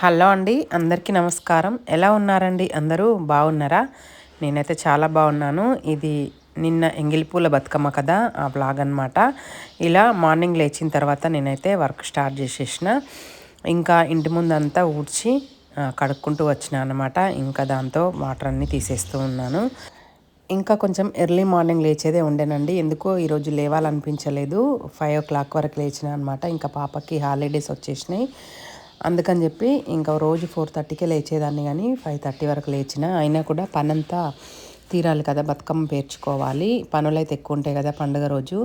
Hello అండి అందరికీ నమస్కారం. ఎలా ఉన్నారండి? అందరూ బాగున్నారా? నేనైతే చాలా బాగున్నాను. ఇది నిన్న ఎంగిలిపూల బతుకమ్మ కదా ఆ బ్లాగ్ అనమాట ఇలా మార్నింగ్ లేచిన తర్వాత నేనైతే వర్క్ స్టార్ట్ చేసేసిన. ఇంకా ఇంటి ముందంతా ఊడ్చి కడుక్కుంటూ వచ్చిన అనమాట ఇంకా దాంతో వాటర్ అన్నీ తీసేస్తూ ఉన్నాను. ఇంకా కొంచెం ఎర్లీ మార్నింగ్ లేచేదే ఉండేనండి. ఎందుకో ఈరోజు లేవాలనిపించలేదు. ఫైవ్ ఓ క్లాక్ వరకు లేచిన అనమాట ఇంకా పాపకి హాలిడేస్ వచ్చేసినాయి. అందుకని చెప్పి ఇంకా రోజు ఫోర్ థర్టీకే లేచేదాన్ని కానీ ఫైవ్ థర్టీ వరకు లేచిన అయినా కూడా పనంతా తీరాలి కదా బతుకమ్మ పేర్చుకోవాలి. పనులైతే ఎక్కువ ఉంటాయి కదా పండుగ రోజు.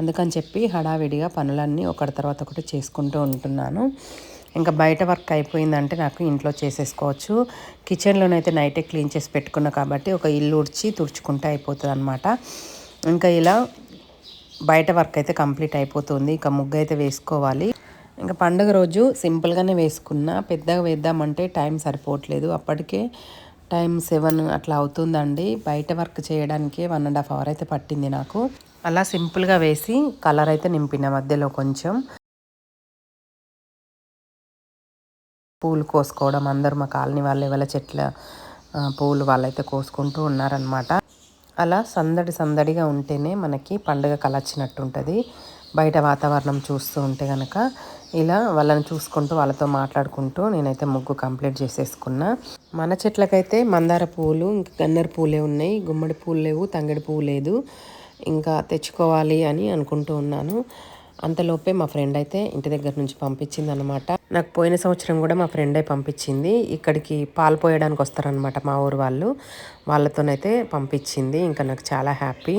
అందుకని చెప్పి హడావిడిగా పనులన్నీ ఒకటి తర్వాత ఒకటి చేసుకుంటూ ఉంటున్నాను. ఇంకా బయట వర్క్ అయిపోయిందంటే నాకు ఇంట్లో చేసేసుకోవచ్చు. కిచెన్లోనైతే నైటే క్లీన్ చేసి పెట్టుకున్నా కాబట్టి ఒక ఇల్లు ఉడిచి తుడుచుకుంటే అయిపోతుంది అనమాట ఇంకా ఇలా బయట వర్క్ అయితే కంప్లీట్ అయిపోతుంది. ఇంకా ముగ్గు అయితే వేసుకోవాలి. ఇంకా పండుగ రోజు సింపుల్గానే వేసుకున్నా పెద్దగా వేద్దామంటే టైం సరిపోవట్లేదు. అప్పటికే టైం సెవెన్ అట్లా అవుతుందండి. బయట వర్క్ చేయడానికి వన్ అండ్ హాఫ్ అవర్ అయితే పట్టింది నాకు. అలా సింపుల్గా వేసి కలర్ అయితే నింపిన మధ్యలో కొంచెం. పూలు కోసుకోవడం అందరూ మా కాలనీ వాళ్ళు ఎవరి చెట్ల పూలు వాళ్ళైతే కోసుకుంటూ ఉన్నారనమాట అలా సందడి సందడిగా ఉంటేనే మనకి పండుగ కలచ్చినట్టు ఉంటుంది బయట వాతావరణం చూస్తూ ఉంటే కనుక ఇలా వాళ్ళని చూసుకుంటూ వాళ్ళతో మాట్లాడుకుంటూ నేనైతే ముగ్గు కంప్లీట్ చేసేసుకున్నా. మన చెట్లకైతే మందార పూలు ఇంకా గన్నర పూలే ఉన్నాయి. గుమ్మడి పూలు లేవు తంగడి పువ్వు లేదు. ఇంకా తెచ్చుకోవాలి అని అనుకుంటూ ఉన్నాను. అంతలోపే మా ఫ్రెండ్ అయితే ఇంటి దగ్గర నుంచి పంపించింది అనమాట నాకు పోయిన సంవత్సరం కూడా మా ఫ్రెండే పంపించింది. ఇక్కడికి పాలు పోయడానికి వస్తారనమాట మా ఊరు వాళ్ళు. వాళ్ళతోనైతే పంపించింది. ఇంకా నాకు చాలా హ్యాపీ.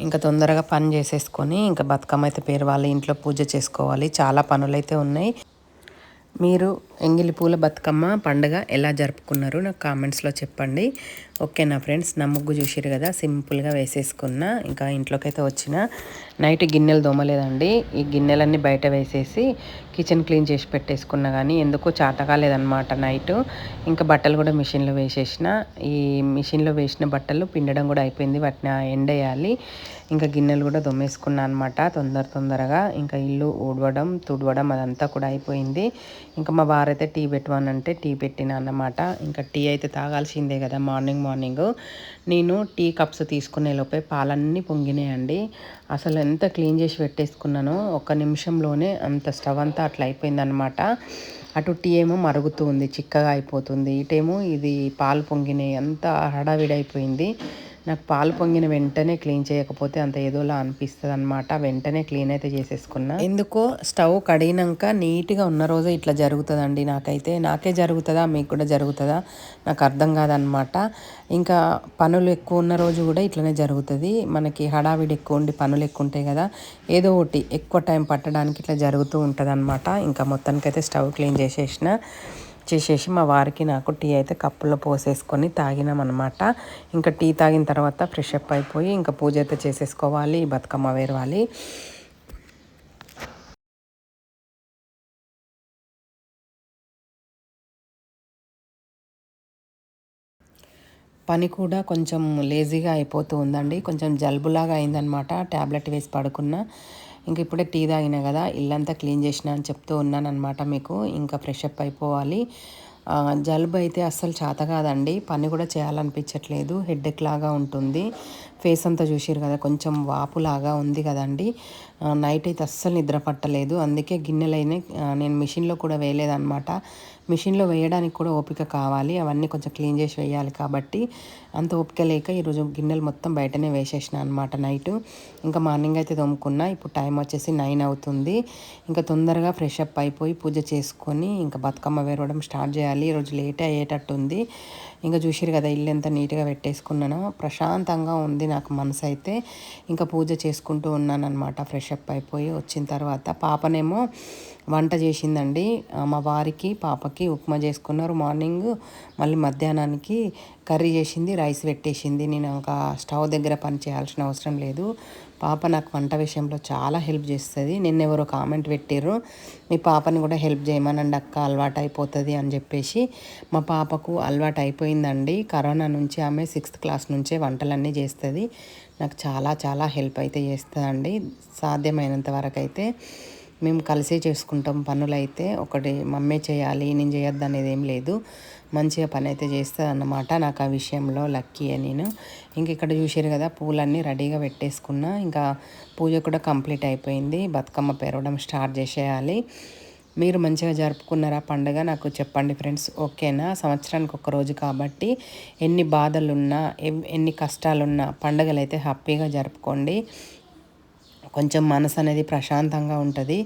ఇంకా తొందరగా పని చేసేసుకొని ఇంకా బతుకమ్మ అయితే పేరు వాళ్ళ ఇంట్లో పూజ చేసుకోవాలి. చాలా పనులైతే ఉన్నాయి. మీరు ఎంగిలి పూల బతుకమ్మ పండుగ ఎలా జరుపుకున్నారు? నాకు కామెంట్స్లో చెప్పండి. ఓకే నా ఫ్రెండ్స్? నా ముగ్గు చూసిరు కదా సింపుల్గా వేసేసుకున్న. ఇంకా ఇంట్లోకైతే వచ్చిన. నైట్ గిన్నెలు దోమలేదండి. ఈ గిన్నెలన్నీ బయట వేసేసి కిచెన్ క్లీన్ చేసి పెట్టేసుకున్నా కానీ ఎందుకో చాతకాలేదనమాట నైట్. ఇంకా బట్టలు కూడా మిషన్లో వేసేసిన. ఈ మిషన్లో వేసిన బట్టలు పిండడం కూడా అయిపోయింది. వాటిని ఎండేయాలి. ఇంకా గిన్నెలు కూడా దొమ్మేసుకున్నా అనమాట తొందర తొందరగా ఇంకా ఇల్లు ఊడవడం తుడవడం అదంతా కూడా అయిపోయింది. ఇంకా మా వారైతే టీ పెట్టమనంటే టీ పెట్టిన అన్నమాట. ఇంకా టీ అయితే తాగాల్సిందే కదా మార్నింగ్ మార్నింగ్. నేను టీ కప్స్ తీసుకునే లోపే పాలన్నీ పొంగినాయండి. అసలు ఎంత క్లీన్ చేసి పెట్టేసుకున్నానో ఒక నిమిషంలోనే అంత స్టవ్ అంతా అట్లా అయిపోయిందనమాట అటు టీ ఏమో మరుగుతూ ఉంది చిక్కగా అయిపోతుంది. ఇటేమో ఇది పాలు పొంగినాయి అంత హడావిడైపోయింది నాకు పాలు పొంగిన వెంటనే క్లీన్ చేయకపోతే అంత ఏదోలా అనిపిస్తుంది అనమాట వెంటనే క్లీన్ అయితే చేసేసుకున్నా. ఎందుకో స్టవ్ కడిగినాక నీట్గా ఉన్న రోజే ఇట్లా జరుగుతుందండి నాకైతే. నాకే జరుగుతుందా? మీకు కూడా జరుగుతుందా? నాకు అర్థం కాదనమాట ఇంకా పనులు ఎక్కువ ఉన్న రోజు కూడా ఇట్లనే జరుగుతుంది. మనకి హడావిడి ఎక్కువ ఉండి పనులు ఎక్కువ ఉంటాయి కదా ఏదో ఒకటి ఎక్కువ టైం పట్టడానికి ఇట్లా జరుగుతూ ఉంటుంది అనమాట ఇంకా మొత్తానికైతే స్టవ్ క్లీన్ చేసేసిన. చేసేసి మా వారికి నాకు టీ అయితే కప్పులో పోసేసుకొని తాగినామన్నమాట. ఇంకా టీ తాగిన తర్వాత ఫ్రెష్ అప్ అయిపోయి ఇంకా పూజ అయితే చేసేసుకోవాలి బతుకమ్మ వేరవాలి. పని కూడా కొంచెం లేజీగా అయిపోతూ ఉందండి. కొంచెం జలుబులాగా అయిందనమాట ట్యాబ్లెట్ వేసి పడుకున్నా. ఇంక ఇప్పుడే టీ తాగినా కదా ఇల్లంతా క్లీన్ చేసిన అని చెప్తూ ఉన్నానమాట మీకు. ఇంకా ఫ్రెష్ అప్ అయిపోవాలి. జలుబు అయితే అస్సలు చేత కాదండి. పని కూడా చేయాలనిపించట్లేదు. హెడ్ఎక్ లాగా ఉంటుంది. ఫేస్ అంతా చూసారు కదా కొంచెం వాపులాగా ఉంది కదండి. నైట్ అయితే అస్సలు నిద్ర పట్టలేదు. అందుకే గిన్నెలైనా నేను మిషన్లో కూడా వేయలేదన్నమాట. మిషన్లో వేయడానికి కూడా ఓపిక కావాలి. అవన్నీ కొంచెం క్లీన్ చేసి వేయాలి కాబట్టి అంత ఓపిక లేక ఈరోజు గిన్నెలు మొత్తం బయటనే వేసేసిన అనమాట నైట్. ఇంకా మార్నింగ్ అయితే తోముకున్నా. ఇప్పుడు టైం వచ్చేసి నైన్ అవుతుంది. ఇంకా తొందరగా ఫ్రెష్ అప్ అయిపోయి పూజ చేసుకొని ఇంకా బతుకమ్మ వేరవడం స్టార్ట్ చేయాలి. ఈరోజు లేట్ అయ్యేటట్టుంది ఇంకా చూసిరు కదా ఇల్లు ఎంత నీట్గా పెట్టేసుకున్నానో. ప్రశాంతంగా ఉంది నాకు మనసు అయితే. ఇంకా పూజ చేసుకుంటూ ఉన్నాను అనమాట ఫ్రెష్ అప్ అయిపోయి వచ్చిన తర్వాత. పాపనేమో వంట చేసిందండి. మా వారికి పాపకి ఉప్మా చేసుకున్నారు. మార్నింగ్ మళ్ళీ మధ్యాహ్నానికి కర్రీ చేసింది రైస్ పెట్టేసింది. నేను ఒక స్టవ్ దగ్గర పని చేయాల్సిన అవసరం లేదు. పాప నాకు వంట విషయంలో చాలా హెల్ప్ చేస్తుంది. నిన్న ఎవరో కామెంట్ పెట్టారు మీ పాపని కూడా హెల్ప్ చేయమనండి అక్క అలవాటు అయిపోతుంది అని చెప్పేసి. మా పాపకు అలవాటు అయిపోయిందండి కరోనా నుంచి ఆమె సిక్స్త్ క్లాస్ నుంచే వంటలన్నీ చేస్తుంది. నాకు చాలా చాలా హెల్ప్ అయితే చేస్తుందండి. సాధ్యమైనంత వరకు అయితే మేము కలిసే చేసుకుంటాం పనులైతే. ఒకటి మమ్మే చేయాలి నేను చేయొద్దు అనేది ఏం లేదు. మంచిగా పని అయితే చేస్తుంది అన్నమాట నాకు ఆ విషయంలో లక్కీ నేను. ఇంక ఇక్కడ చూసారు కదా పూలన్నీ రెడీగా పెట్టేసుకున్నా. ఇంకా పూజ కూడా కంప్లీట్ అయిపోయింది. బతుకమ్మ పెరగడం స్టార్ట్ చేసేయాలి. మీరు మంచిగా జరుపుకున్నారా పండుగ? నాకు చెప్పండి ఫ్రెండ్స్. ఓకేనా? సంవత్సరానికి ఒక రోజు కాబట్టి ఎన్ని బాధలున్నా ఎన్ని కష్టాలున్నా పండుగలు అయితే హ్యాపీగా జరుపుకోండి. కొంచెం మనసు అనేది ప్రశాంతంగా ఉంటుంది.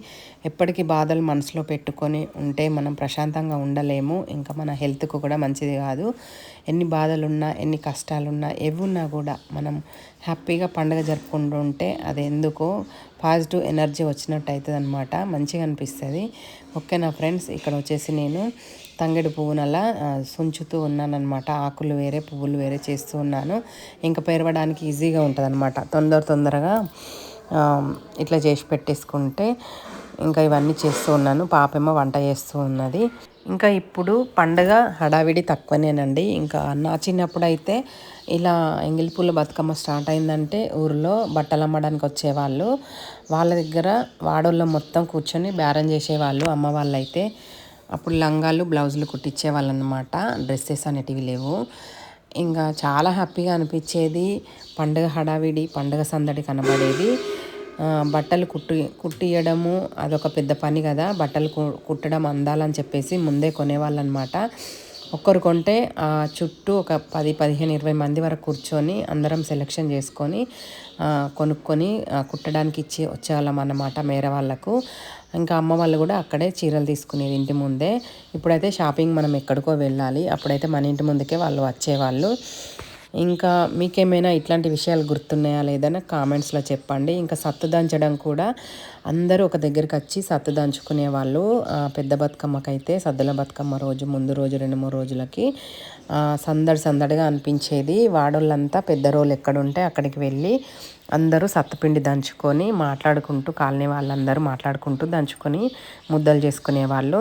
ఎప్పటికీ బాధలు మనసులో పెట్టుకొని ఉంటే మనం ప్రశాంతంగా ఉండలేము. ఇంకా మన హెల్త్కు కూడా మంచిది కాదు. ఎన్ని బాధలున్నా ఎన్ని కష్టాలున్నా ఉన్నా కూడా మనం హ్యాపీగా పండుగ జరుపుకుంటూ ఉంటే అది ఎందుకో పాజిటివ్ ఎనర్జీ వచ్చినట్టు అవుతుంది అనమాట మంచిగా అనిపిస్తుంది. ఓకే నా ఫ్రెండ్స్ ఇక్కడ వచ్చేసి నేను తంగడి పువ్వునలా సుంచుతూ ఉన్నానమాట ఆకులు వేరే పువ్వులు వేరే చేస్తూ ఉన్నాను. ఇంకా పెరవడానికి ఈజీగా ఉంటుంది అనమాట తొందర తొందరగా ఇట్లా చేసి పెట్టేసుకుంటే ఇంకా ఇవన్నీ చేస్తూ ఉన్నాను. పాపేమో వంట చేస్తూ ఉన్నది. ఇంకా ఇప్పుడు పండగ హడావిడి తక్కువనేనండి. ఇంకా నా చిన్నప్పుడు అయితే ఇలా ఎంగిలిపూల బతుకమ్మ స్టార్ట్ అయిందంటే ఊరిలో బట్టలు అమ్మడానికి వచ్చేవాళ్ళు. వాళ్ళ దగ్గర వాడోళ్ళ మొత్తం కూర్చొని బేరం చేసేవాళ్ళు అమ్మ వాళ్ళు అయితే అప్పుడు లంగాలు బ్లౌజులు కుట్టించేవాళ్ళు అనమాట డ్రెస్సెస్ అనేటివి లేవు. ఇంకా చాలా హ్యాపీగా అనిపించేది. పండుగ హడావిడి పండుగ సందడి కనబడేది. బట్టలు కుట్టి కుట్టియడము అదొక పెద్ద పని కదా. బట్టలు కుట్టడం అందాలని చెప్పేసి ముందే కొనేవాళ్ళు అనమాట ఒక్కరు కొంటే ఆ చుట్టూ ఒక పది పదిహేను ఇరవై మంది వరకు కూర్చొని అందరం సెలెక్షన్ చేసుకొని కొనుక్కొని కుట్టడానికి ఇచ్చి వచ్చేవాళ్ళం అన్నమాట మేర వాళ్ళకు. ఇంకా అమ్మ వాళ్ళు కూడా అక్కడే చీరలు తీసుకునేది ఇంటి ముందే. ఇప్పుడైతే షాపింగ్ మనం ఎక్కడికో వెళ్ళాలి. అప్పుడైతే మన ఇంటి ముందుకే వాళ్ళు వచ్చేవాళ్ళు. ఇంకా మీకేమైనా ఇట్లాంటి విషయాలు గుర్తున్నాయా లేదని కామెంట్స్లో చెప్పండి. ఇంకా సత్తు దంచడం కూడా అందరూ ఒక దగ్గరికి వచ్చి సత్తు దంచుకునే వాళ్ళు పెద్ద బతుకమ్మకైతే సద్దుల బతుకమ్మ రోజు ముందు రోజు రెండు మూడు రోజులకి సందడి సందడిగా అనిపించేది. వాడోళ్ళంతా పెద్ద రోలు ఎక్కడుంటే అక్కడికి వెళ్ళి అందరూ సత్తపిండి దంచుకొని మాట్లాడుకుంటూ కాలనీ వాళ్ళందరూ మాట్లాడుకుంటూ దంచుకొని ముద్దలు చేసుకునే వాళ్ళు.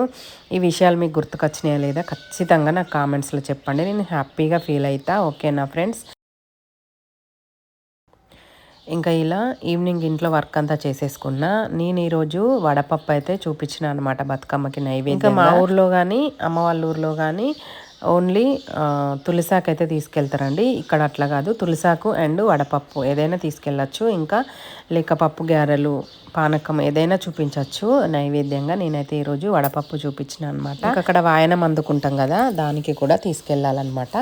ఈ విషయాలు మీకు గుర్తుకొచ్చినాయా లేదా? ఖచ్చితంగా నాకు కామెంట్స్లో చెప్పండి. నేను హ్యాపీగా ఫీల్ అవుతా ఓకేనా ఫ్రెండ్స్? ఇంకా ఇలా ఈవినింగ్ ఇంట్లో వర్క్ అంతా చేసేసుకున్నా నేను ఈరోజు వడపప్పు అయితే చూపించిన అనమాట బతుకమ్మకి నైవేద్యం ఇంకా మా ఊర్లో కానీ అమ్మ వాళ్ళ ఊర్లో కానీ ఓన్లీ తులసాకు అయితే తీసుకెళ్తారండి. ఇక్కడ అట్లా కాదు. తులసాకు అండ్ వడపప్పు ఏదైనా తీసుకెళ్ళచ్చు. ఇంకా లేక పప్పు గారెలు పానకం ఏదైనా చూపించవచ్చు నైవేద్యంగా నేనైతే ఈరోజు వడపప్పు చూపించిన అనమాట అక్కడ వాయనం అందుకుంటాం కదా దానికి కూడా తీసుకెళ్ళాలన్నమాట.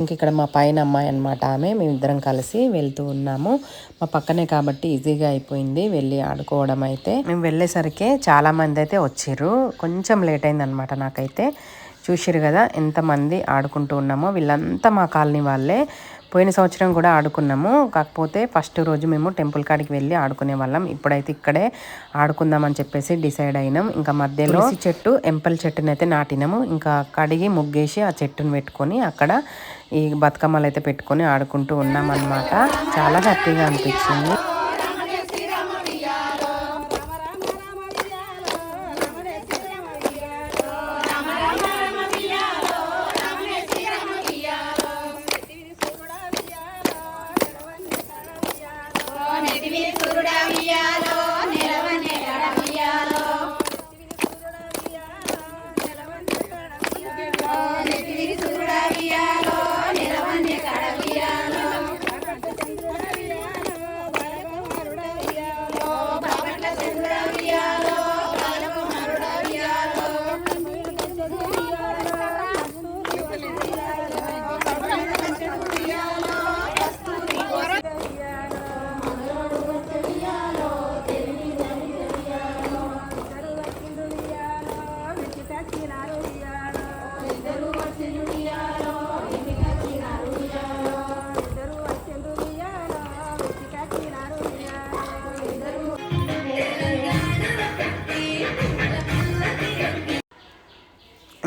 ఇంక ఇక్కడ మా పైన అమ్మాయి అనమాట ఆమె మేమిద్దరం కలిసి వెళ్తూ ఉన్నాము. మా పక్కనే కాబట్టి ఈజీగా అయిపోయింది వెళ్ళి ఆడుకోవడం అయితే. మేము వెళ్ళేసరికి చాలామంది అయితే వచ్చారు కొంచెం లేట్ అయింది అనమాట నాకైతే. చూసారు కదా ఎంతమంది ఆడుకుంటూ ఉన్నామో. వీళ్ళంతా మా కాలనీ వాళ్ళే. పోయిన సంవత్సరం కూడా ఆడుకున్నాము. కాకపోతే ఫస్ట్ రోజు మేము టెంపుల్ కాడికి వెళ్ళి ఆడుకునే వాళ్ళం. ఇప్పుడైతే ఇక్కడే ఆడుకుందామని చెప్పేసి డిసైడ్ అయినాం. ఇంకా మధ్యలో చెట్టు ఎంపల్ చెట్టుని అయితే నాటినాము. ఇంకా కడిగి ముగ్గేసి ఆ చెట్టును పెట్టుకొని అక్కడ ఈ బతుకమ్మలు అయితే పెట్టుకొని ఆడుకుంటూ ఉన్నాం చాలా హ్యాపీగా అనిపించింది. పృథివీ సూర్యుడవియాలో నిలవని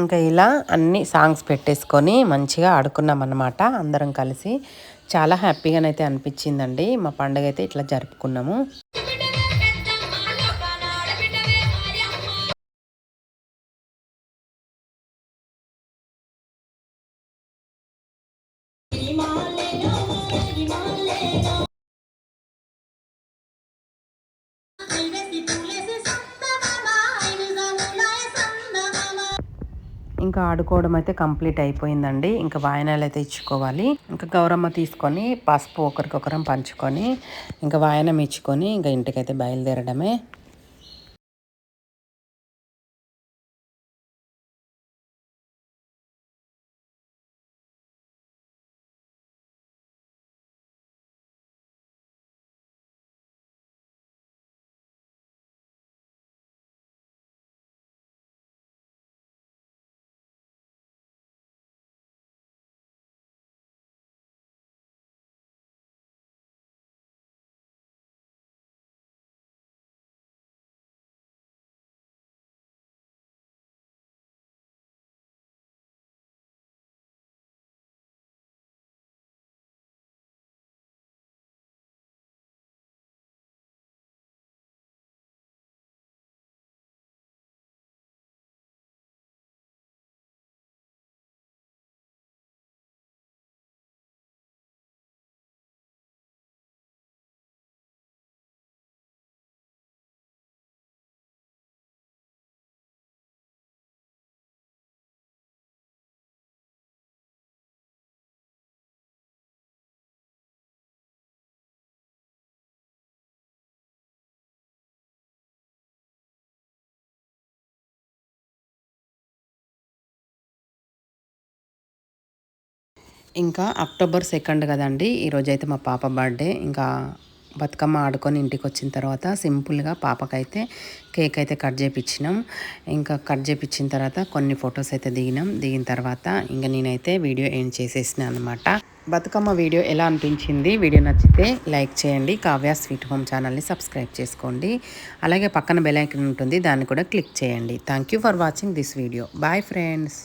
ఇంకా ఇలా అన్ని సాంగ్స్ పెట్టేసుకొని మంచిగా ఆడుకున్నాం అన్నమాట అందరం కలిసి. చాలా హ్యాపీగానైతే అనిపించిందండి మా పండుగ అయితే ఇట్లా జరుపుకున్నాము. ఇంకా ఆడుకోవడం అయితే కంప్లీట్ అయిపోయిందండి. ఇంకా వాయనాలు అయితే ఇచ్చుకోవాలి. ఇంకా గౌరమ్మ తీసుకొని పసుపు ఒకరికొకరం పంచుకొని ఇంకా వాయనం ఇచ్చుకొని ఇంకా ఇంటికైతే బయలుదేరడమే. ఇంకా అక్టోబర్ సెకండ్ కదండి ఈరోజు అయితే మా పాప బర్త్డే. ఇంకా బతుకమ్మ ఆడుకొని ఇంటికి వచ్చిన తర్వాత సింపుల్గా పాపకైతే కేక్ అయితే కట్ చేయించినాం ఇంకా కట్ చేయించిన తర్వాత కొన్ని ఫొటోస్ అయితే దిగినాం. దిగిన తర్వాత ఇంకా నేనైతే వీడియో ఎండ్ చేసేసిన అనమాట బతుకమ్మ వీడియో ఎలా అనిపించింది? వీడియో నచ్చితే లైక్ చేయండి. కావ్య స్వీట్ హోమ్ ఛానల్ని సబ్స్క్రైబ్ చేసుకోండి. అలాగే పక్కన బెల్ ఐకన్ ఉంటుంది దాన్ని కూడా క్లిక్ చేయండి. Thank you for watching this video. Bye friends.